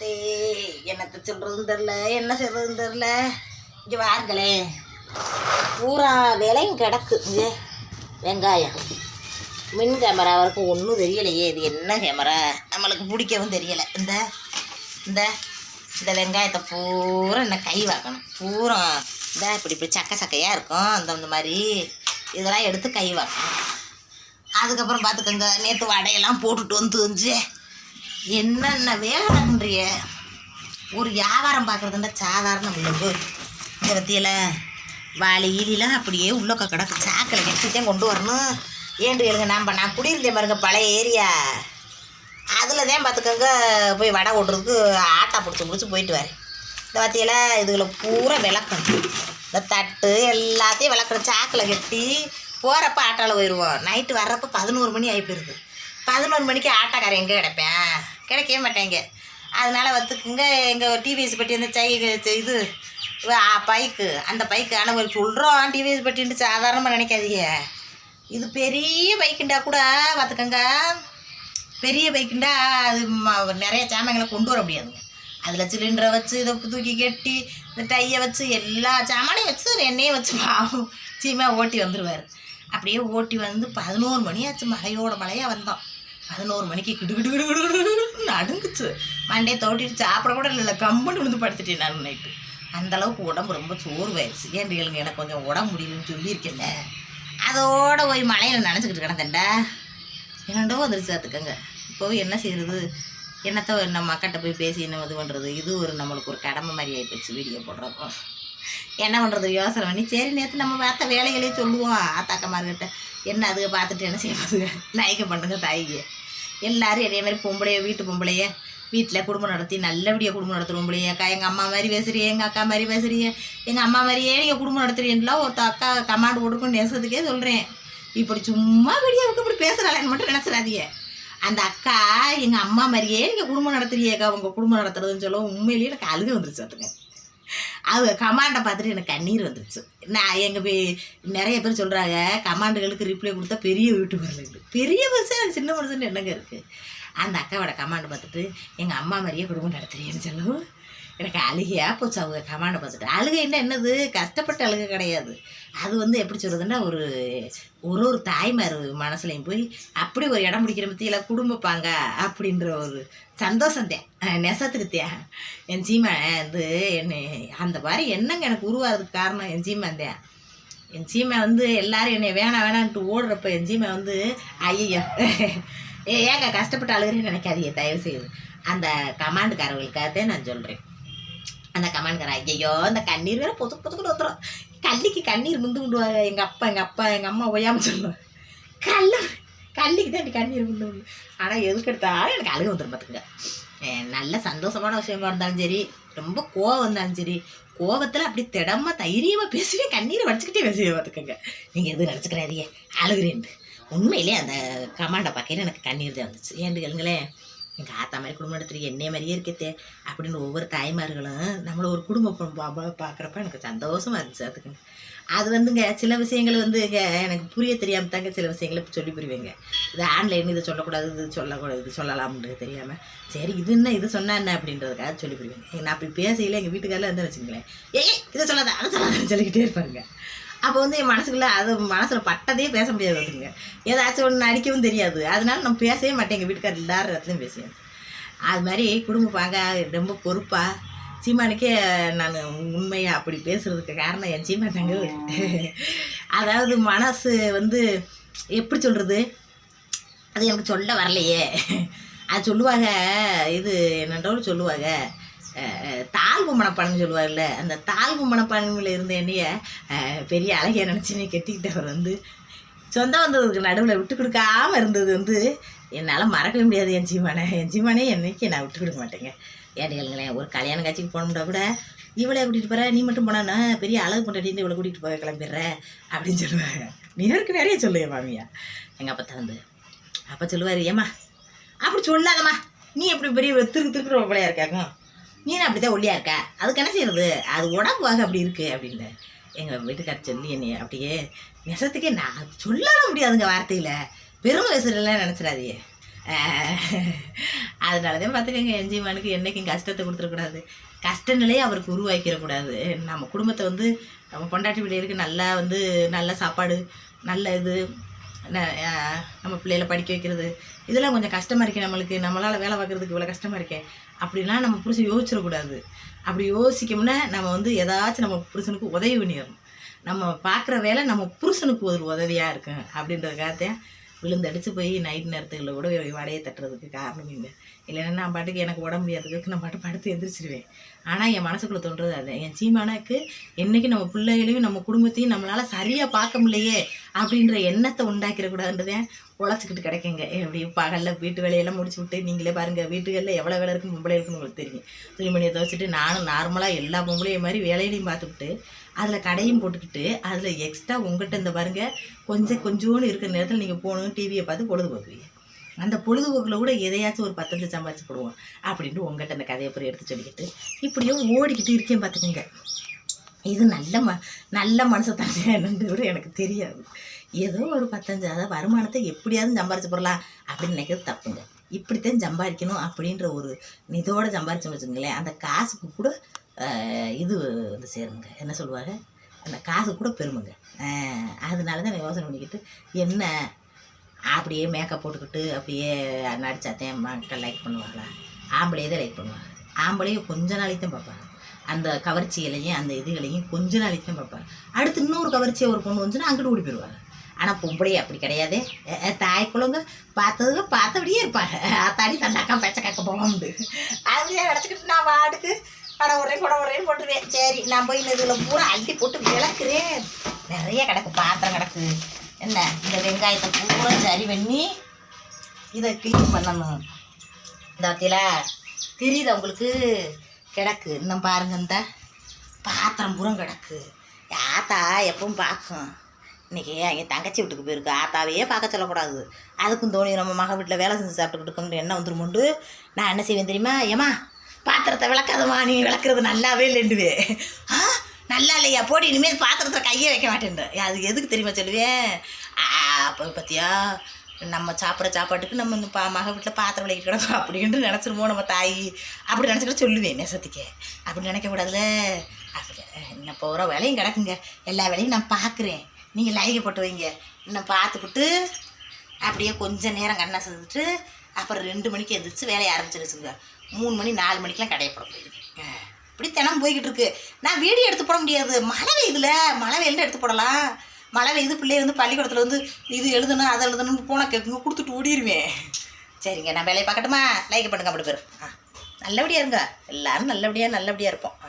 பார்த்தே என்னத்தை சொல்கிறதுன்னு தெரில என்ன செய்கிறதுன்னு தெரில இங்கே வாருங்களே. பூரா விலையும் கிடக்கு இங்கே. வெங்காயம். மின் கேமரா வரைக்கும் ஒன்றும் தெரியலையே இது என்ன கேமரா? நம்மளுக்கு பிடிக்கவும் தெரியலை. இந்த இந்த இந்த வெங்காயத்தை பூரா என்ன கை வாக்கணும் பூரா. இந்த இப்படி இப்படி சக்க சக்கையாக இருக்கும். அந்த இந்த மாதிரி. இதெல்லாம் எடுத்து கை வாக்கணும் அதுக்கப்புறம் பார்த்துக்கோங்க நேற்று வடையெல்லாம் போட்டுட்டு வந்து வந்து என்னென்ன வேலை பண்ணுறிய ஒரு வியாபாரம் பார்க்குறதுன்னா சாதாரண உள்ளது இந்த பற்றியில் வாளி ஈலிலாம் அப்படியே உள்ளக்க கிடக்கு. சாக்கில் கெட்டுத்தான் கொண்டு வரணும். ஏன்று எழுங்க நாம் நான் குடியிருந்தேன் பாருங்க பழைய ஏரியா. அதில் தான் பார்த்துக்கோங்க போய் வடை ஓட்டுறதுக்கு ஆட்டா பிடிச்சி பிடிச்சி போயிட்டு வரேன். இந்த பற்றியில் இதுகளை பூரா விளக்கணும். இந்த தட்டு எல்லாத்தையும் விளக்கணும். சாக்கில் கட்டி போகிறப்ப ஆட்டாவில் போயிடுவோம் நைட்டு வர்றப்ப பதினோரு மணி ஆகி போயிடுது. பதினோரு மணிக்கு ஆட்டோக்காரன் எங்கே கிடைப்பேன்? கிடைக்கவே மாட்டேங்க. அதனால் வந்துக்குங்க எங்கள் டிவிஎஸ் பட்டி அந்த சை இது பைக்கு. அந்த பைக்கு ஆனால் ஒரு சொல்கிறோம் டிவிஎஸ் பட்டின்னு சாதாரணமாக நினைக்காதீங்க. இது பெரிய பைக்குண்டா கூட பார்த்துக்கங்க. பெரிய பைக்குண்டா அது நிறைய சாமான்களை கொண்டு வர முடியாதுங்க. அதில் சிலிண்டரை வச்சு இதை தூக்கி கட்டி இந்த டையை வச்சு எல்லா சாமானையும் வச்சு என்னையும் வச்சு பாவம் சீமா ஓட்டி வந்துடுவார் அப்படியே ஓட்டி வந்து பதினோரு மணி ஆச்சு. மழையோட மழையாக வந்தோம். பதினோரு மணிக்கு கிடு கிடு கிடு கிடு நடுங்குச்சு. மண்டையை தோட்டிட்டு சாப்பிட கூட இல்லை கம்முன்னு விழுந்து படுத்துட்டேன் நான் நைட்டு. அந்தளவுக்கு உடம்பு ரொம்ப சோர்வாயிருச்சு. ஏன் கேளுங்க எனக்கு கொஞ்சம் உடம்பு முடியலன்னு சொல்லியிருக்கேன்ல அதோட போய் மழையில் நினச்சிக்கிட்டு கிடந்தேன்டா. என்னண்டோ வந்துருச்சு பார்த்துக்கோங்க இப்போ என்ன செய்கிறது என்னத்த நம்ம அக்காட்ட போய் பேசி என்ன இது பண்ணுறது இது ஒரு நம்மளுக்கு ஒரு கடமை மாதிரி ஆகிப்போச்சு வீடியோ போடுறப்போ. என்ன பண்ணுறது யோசனை பண்ணி சரி நேற்று நம்ம பார்த்த வேலைகளையும் சொல்லுவோம். ஆத்தாக்கமார்கிட்ட என்ன அதுக்கு பார்த்துட்டு என்ன செய்யறதுங்க லைக்கை பண்ணுங்க தாய்க்கு எல்லாரும் இதே மாதிரி பொம்பளைய வீட்டு பொம்பளைய வீட்டில் குடும்பம் நடத்தி நல்லபடியாக குடும்பம் நடத்துகிறோம்பளையே அக்கா எங்கள் அம்மா மாதிரி பேசுகிறீங்க எங்கள் அக்கா மாதிரி பேசுகிறீங்க எங்கள் அம்மா மாதிரியே நீங்கள் குடும்பம் நடத்துறீங்களா? ஒருத்த அக்கா கமாண்ட் கொடுக்குன்னு நெசத்துக்கே சொல்கிறேன் இப்படி சும்மா வீடியோவுக்கு இப்படி பேசுகிறாளேன்னு மட்டும் நினச்சிடாதீங்க. அந்த அக்கா எங்கள் அம்மா மாதிரியே நீங்கள் குடும்பம் நடத்துறியேக்கா உங்கள் குடும்பம் நடத்துறதுன்னு சொல்ல உண்மையிலேயே எனக்கு அழுக வந்துருச்சு அதுங்க அவங்க கமாண்டை பார்த்துட்டு எனக்கு கண்ணீர் வந்துடுச்சு நான் எங்கள் பே நிறைய பேர் சொல்கிறாங்க கமாண்டுகளுக்கு ரிப்ளை கொடுத்தா பெரிய யூடியூபர்ல பெரிய மனுஷன் சின்ன மனுஷன் என்னங்க இருக்குது அந்த அக்காவோட கமாண்டை பார்த்துட்டு எங்கள் அம்மா மாதிரியே குடும்பம் நடத்துறீங்கன்னு சொல்லவும் எனக்கு அழுகையாக போச்சு. அவங்க கமாண்டை பார்த்துட்டு. அழுகை என்ன என்னது? கஷ்டப்பட்ட அழுகை கிடையாது. அது வந்து எப்படி சொல்கிறதுன்னா ஒரு ஒரு ஒரு தாய்மார் மனசுலையும் போய் அப்படி ஒரு இடம் பிடிக்கிற மத்தியில் குடும்பப்பாங்க அப்படின்ற ஒரு சந்தோஷம் தியா நெசத்துக்குத்தேன் என் சீமா வந்து என்னை அந்த மாதிரி என்னங்க எனக்கு உருவாகிறதுக்கு காரணம் என் சீமா தான் என் சீமை வந்து எல்லாரும் என்னை வேணாம் வேணான்ட்டு ஓடுறப்ப என் சீமை வந்து ஐயோ ஏ ஏங்க கஷ்டப்பட்டு அழுகிறேன்னு நினைக்காதீங்க தயவு செய்து அந்த கமாண்டுக்காரர்களுக்காகத்தான் நான் சொல்கிறேன் அந்த கமாண்டுக்கார ஐயோ அந்த கண்ணீர் வேற புது பொதுக்குன்னு வந்துடும் கள்ளிக்கு கண்ணீர் முந்து விடுவாங்க எங்கள் அப்பா எங்கள் அப்பா எங்கள் அம்மா ஓயாமல் சொல்லுவாங்க. கல்ல கள்ளிக்கு தான் கண்ணீர் முந்து விடும் ஆனால் எதுக்கு எடுத்தாலும் எனக்கு அழுக வந்துடும் பார்த்துங்க நல்ல சந்தோஷமான விஷயமா இருந்தாலும் சரி ரொம்ப கோவம் இருந்தாலும் சரி கோவத்தில் அப்படி திடமாக தைரியமாக பேசுவேன் கண்ணீரை வடிச்சுக்கிட்டே பேசுவேன் பார்த்துக்கோங்க. நீங்கள் எதுவும் நினச்சிக்கிறாதீங்க. அழுகிறேன்ட்டு உண்மையிலே அந்த கமாண்டை பார்க்கையில எனக்கு கண்ணீர் தான் வந்துச்சு. ஏன்னு கேளுங்களேன். எங்கள் ஆத்தா மாதிரி குடும்பம் எடுத்துட்டு என்னைய மாதிரியே இருக்கத்தே அப்படின்னு ஒவ்வொரு தாய்மார்களும் நம்மளை ஒரு குடும்பம் பார்க்குறப்ப எனக்கு சந்தோஷமாக இருந்துச்சு அதுக்குங்க அது வந்துங்க சில விஷயங்கள் வந்து எனக்கு புரிய தெரியாமல் தாங்க சில விஷயங்களை சொல்லி புரிவேங்க. இது ஆன்லைன் இதை சொல்லக்கூடாது இது சொல்லக்கூடாது இது சொல்லலாம்ன்றது தெரியாமல் சரி இது என்ன இது சொன்னா என்ன அப்படின்றதுக்காக சொல்லி புரிவேங்க. நான் அப்படி பேசையில் எங்கள் வீட்டுக்காரில் வந்து வச்சுங்களேன் ஏய் இதை சொல்லாத அதை சொல்லாதான்னு சொல்லிக்கிட்டே இருப்பாருங்க. அப்போ வந்து என் மனசுக்குள்ள அது மனசில் பட்டதே பேச முடியாது அதுங்க. ஏதாச்சும் ஒன்று அடிக்கவும் தெரியாது. அதனால நான் பேசவே மாட்டேன். எங்கள் வீட்டுக்காரர் எல்லாரும் இடத்துலையும் பேசுவேன். அது மாதிரி குடும்ப பாங்க ரொம்ப பொறுப்பாக சீமானுக்கே நான் உண்மையாக அப்படி பேசுகிறதுக்கு காரணம் என் சீமா தாங்க. அதாவது மனசு வந்து எப்படி சொல்கிறது அது எனக்கு சொல்ல வரலையே. அது சொல்லுவாங்க. இது என்னன்றோடு சொல்லுவாங்க. தாழ்வு மனப்பான்மை சொல்லுவார்ல அந்த தாழ்வு மனப்பான்மையில் இருந்த என்னைய பெரிய அழகிய நினச்சினே கெட்டிக்கிட்டவர் வந்து சொந்தம் வந்ததுக்கு நடுவில் விட்டு கொடுக்காம இருந்தது வந்து என்னால் மறக்கவே முடியாது என் சீமானை என் சீமானே என்னைக்கு நான் விட்டு கொடுக்க மாட்டேங்க. ஏடுகளுங்களேன் ஒரு கல்யாண காட்சிக்கு போனோம்னா கூட இவளை கூட்டிகிட்டு போகிற நீ மட்டும் போனானா பெரிய அழகு கொண்டாடின்னு இவளை கூட்டிகிட்டு போக கிளம்பிடுற? அப்படின்னு சொல்லுவாங்க. நேருக்கு நிறைய சொல்லுவேன் மாமியா. எங்கள் அப்பா வந்து அப்போ சொல்லுவார் ஏம்மா அப்படி சொல்லாதம்மா. நீ எப்படி பெரிய திருக்கு திருக்குற பிள்ளையா இருக்காக்கும் நீனும் அப்படி தான் ஒல்லியா இருக்க? அதுக்கு என்ன செய்யறது? அது உடம்புவாக அப்படி இருக்கு அப்படின்னு எங்கள் வீட்டுக்காரர் சொல்லி என்னை அப்படியே நெசத்துக்கே நான் சொல்லல முடியாதுங்க வார்த்தையில். பெருமை வயசுலலாம் நினச்சிடாதியே அதனால தான் பார்த்துக்கங்க என்ஜிமானுக்கு என்றைக்கும் கஷ்டத்தை கொடுத்துடக்கூடாது கஷ்ட நிலையை அவருக்கு உருவாக்கிடக்கூடாது நம்ம குடும்பத்தை வந்து நம்ம பொண்டாட்டி பிள்ளைகளுக்கு நல்லா வந்து நல்ல சாப்பாடு நல்ல இது நம்ம பிள்ளைகளை படிக்க வைக்கிறது. இதெல்லாம் கொஞ்சம் கஷ்டமாக இருக்கே நம்மளுக்கு. நம்மளால் வேலை பார்க்குறதுக்கு இவ்வளோ கஷ்டமாக இருக்கே. அப்படிலாம் நம்ம புருஷன் யோசிச்சிடக்கூடாது. அப்படி யோசிக்கோம்னா நம்ம வந்து ஏதாச்சும் நம்ம புருஷனுக்கு உதவி பண்ணிடணும். நம்ம பார்க்குற வேலை நம்ம புருஷனுக்கு ஒரு உதவியாக இருக்கும் அப்படின்றதுக்காகத்தான் விழுந்தடிச்சு போய் நைட் நேரத்துகளில் கூட வடையை தட்டுறதுக்கு காரணம் இல்லை இல்லைன்னா நான் பாட்டுக்கு எனக்கு உடம்பு முடியாததுக்கு நான் பாட்டு படுத்து எந்திரிச்சிருவேன். ஆனால் என் மனசுக்குள்ளே தோன்றது அது. என் சீமானாக்கு என்றைக்கு நம்ம பிள்ளைகளையும் நம்ம குடும்பத்தையும் நம்மளால் சரியாக பார்க்க முடியலையே அப்படின்ற எண்ணத்தை உண்டாக்கிடக்கூடாதுன்றதே உழைச்சிக்கிட்டு கிடைக்குங்க. எப்படி பகலில் வீட்டு வேலையெல்லாம் முடிச்சு விட்டு நீங்களே பாருங்கள் வீட்டுகளில் எவ்வளோ வேலை இருக்கும் பொம்பளை இருக்குன்னு உங்களுக்கு தெரியும். துணிமணியை துவைச்சிட்டு நானும் நார்மலாக எல்லா பொம்பளையும் மாதிரி வேலையிலையும் பார்த்துக்கிட்டு அதில் கடையும் போட்டுக்கிட்டு அதில் எக்ஸ்ட்ரா உங்கள்கிட்ட இந்த பாருங்கள் கொஞ்சம் கொஞ்சோன்னு இருக்கிற நேரத்தில் நீங்கள் போகணும் டிவியை பார்த்து பொழுதுபோக்குவீங்க. அந்த பொழுதுபோக்கில் கூட எதையாச்சும் ஒரு பத்தஞ்சு சம்பாதிச்சு போடுவோம். அப்படின்ட்டு உங்கள்கிட்ட அந்த கதையை போய் எடுத்து சொல்லிக்கிட்டு இப்படியே ஓடிக்கிட்டு இருக்கேன் பார்த்துக்கோங்க. இது நல்ல ம நல்ல மனசை என்னன்னு கூட எனக்கு தெரியாது. ஏதோ ஒரு பத்தஞ்சாவது வருமானத்தை எப்படியாவது சம்பாரிச்சு போடலாம் அப்படின்னு நினைக்கிறது தப்புங்க. இப்படித்தான் சம்பாதிக்கணும் அப்படின்ற ஒரு இதோடு சம்பாரிச்சோம் வச்சுங்களேன் அந்த காசுக்கு கூட இது வந்து சேருங்க. என்ன சொல்லுவாங்க? அந்த காசு கூட பெருமைங்க. அதனால தான் நான் யோசனை பண்ணிக்கிட்டு என்ன அப்படியே மேக்கப் போட்டுக்கிட்டு அப்படியே நடிச்சாத்தேன் மக்கள் லைக் பண்ணுவாங்களா? ஆம்பளையே தான் லைக் பண்ணுவாங்க. ஆம்பளையும் கொஞ்ச நாளைக்கு தான் பார்ப்பாங்க. அந்த கவர்ச்சிகளையும் அந்த இதுகளையும் கொஞ்ச நாளைக்கு தான் பார்ப்பாங்க. அடுத்து இன்னொரு கவர்ச்சியை ஒரு பொண்ணு வந்துச்சுன்னா அங்கிட்டு ஓடி போயிடுவாங்க. ஆனால் பொம்பளையே அப்படி கிடையாது. தாய் குழந்தை பார்த்ததுக்கு பார்த்தபடியே இருப்பாங்க. அத்தாடி தண்டாக்கா பேச்ச கேட்க போகாமண்டு அப்படியே கிடச்சிக்கிட்டு நான் வாடுக்கு பட உரையும் பட உரையும் போட்டுருவேன். சரி நான் போய் இந்த இதில் பூரா அள்ளி போட்டு விளக்குறேன். நிறைய கிடக்கு பாத்திரம் கிடக்கு. என்ன இந்த வெங்காயத்தை பூரா சரி பண்ணி இதை க்ளீன் பண்ணணும். இந்த தெரியுது தெரியுதா உங்களுக்கு? கிடக்கு. இன்னும் பாருங்க இந்த பாத்திரம் பூரம் கிடக்கு. ஆத்தா எப்பவும் பார்க்கும். இன்றைக்கி என் தங்கச்சி வீட்டுக்கு போயிருக்கு. ஆத்தாவையே பார்க்க சொல்லக்கூடாது. அதுக்கும் தோணி நம்ம மக வீட்டில் வேலை செஞ்சு சாப்பிட்டுக்கிட்டு இருக்கோம்னு என்ன வந்துருமோண்டு நான் என்ன செய்வேன் தெரியுமா? ஏமா பாத்திரத்தை விளக்காதம்மா. நீ விளக்குறது நல்லாவே இல்லைண்டுவே ஆ நல்லா இல்லையா? போடி இனிமேல் பாத்திரத்தில் கையே வைக்க மாட்டேன் அது எதுக்கு தெரியுமா சொல்லுவேன் அப்போ பார்த்தியா நம்ம சாப்பிட்ற சாப்பாட்டுக்கு நம்ம இந்த பா மக வீட்டில் பாத்திரம் விளக்கி கிடக்கும் அப்படின்ட்டு நினச்சிருமோ நம்ம தாய்? அப்படி நினச்சிக்கிட்டு சொல்லுவேன் நெசத்துக்கே. அப்படி நினைக்கக்கூடாதுல அப்படி என்ன போகிற வேலையும் கிடக்குங்க. எல்லா வேலையும் நான் பார்க்குறேன் நீங்கள் லைகை போட்டு வைங்க. இன்னும் பார்த்துக்கிட்டு அப்படியே கொஞ்சம் நேரம் கண்ணை செஞ்சுட்டு அப்புறம் ரெண்டு மணிக்கு எழுந்திரிச்சு வேலையை ஆரம்பிச்சிருச்சுங்க மூணு மணி நாலு மணிக்கெலாம் கடையை போட போயிருக்கேன் இப்படி தினம் போய்கிட்டு இருக்கு. நான் வீடியோ எடுத்து போட முடியாது. மழை பெய்யுதுல மழை வெயில்னு எடுத்து போடலாம்? மழை பெய்யுது பிள்ளைய வந்து பள்ளிக்கூடத்தில் வந்து இது எழுதணும் அதை எழுதணும்னு போனால் கேட்குங்க கொடுத்துட்டு ஓடிடுவேன் சரிங்க நான் வேலையை பார்க்கட்டுமா? லைக் பண்ணுங்க அப்படி பேர் ஆ நல்லபடியாக இருங்க. எல்லாரும் நல்லபடியாக நல்லபடியாக இருப்போம். ஆ.